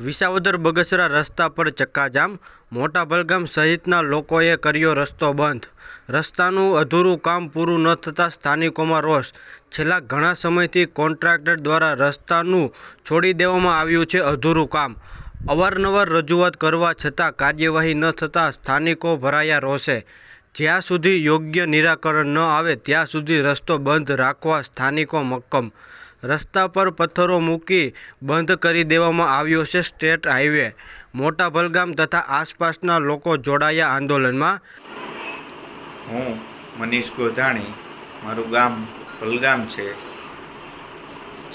વિસાવદર બગસરા રસ્તા પર ચક્કાજામ. મોટા ભલગામ સહિતના લોકોએ કર્યો રસ્તો બંધ. રસ્તાનું અધૂરું કામ પૂરું ન થતાં સ્થાનિકોમાં રોષ. છેલ્લા ઘણા સમયથી કોન્ટ્રાક્ટર દ્વારા રસ્તાનું છોડી દેવામાં આવ્યું છે અધૂરું કામ. અવારનવાર રજૂઆત કરવા છતાં કાર્યવાહી ન થતાં સ્થાનિકો ભરાયા રોષે. જ્યાં સુધી યોગ્ય નિરાકરણ ન આવે, ત્યાં સુધી રસ્તો બંધ રાખવા સ્થાનિકો મક્કમ. રસ્તા પર પથ્થરો મૂકી બંધ કરી દેવામાં આવ્યો છે સ્ટેટ હાઈવે. મોટા ભલગામ તથા આસપાસના લોકો જોડાયા આંદોલનમાં. હું મનીષ ગોધાણી, મારું ગામ પલગામ છે.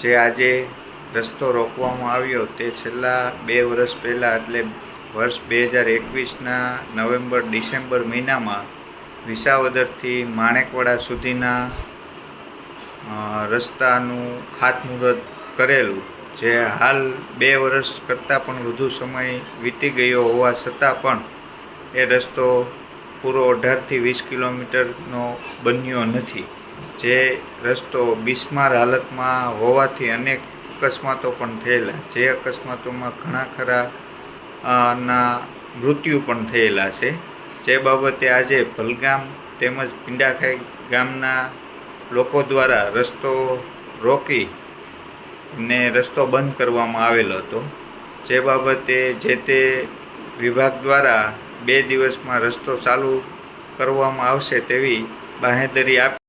જે આજે રસ્તો રોકવામાં આવ્યો તે છેલ્લા બે વર્ષ પહેલાં, એટલે વર્ષ બે હજાર એકવીસના નવેમ્બર, ડિસેમ્બર મહિનામાં વિસાવદરથી માણેકવાડા સુધીના રસ્તાનું ખાતમુહૂર્ત કરેલું, જે હાલ બે વર્ષ કરતાં પણ વધુ સમય વીતી ગયો હોવા છતાં પણ એ રસ્તો પૂરો અઢારથી વીસ કિલોમીટરનો બન્યો નથી. જે રસ્તો બિસ્માર હાલતમાં હોવાથી અનેક અકસ્માતો પણ થયેલા, જે અકસ્માતોમાં ઘણા ખરા ના મૃત્યુ પણ થયેલા છે. જે બાબતે આજે ભલગામ તેમજ પિંડાખાઈ ગામના લોકો દ્વારા રસ્તો રોકી ને રસ્તો બંધ કરવામાં આવેલો હતો. જે બાબતે જે તે વિભાગ દ્વારા બે દિવસમાં રસ્તો ચાલુ કરવામાં આવશે તેવી બાહેંધરી આપી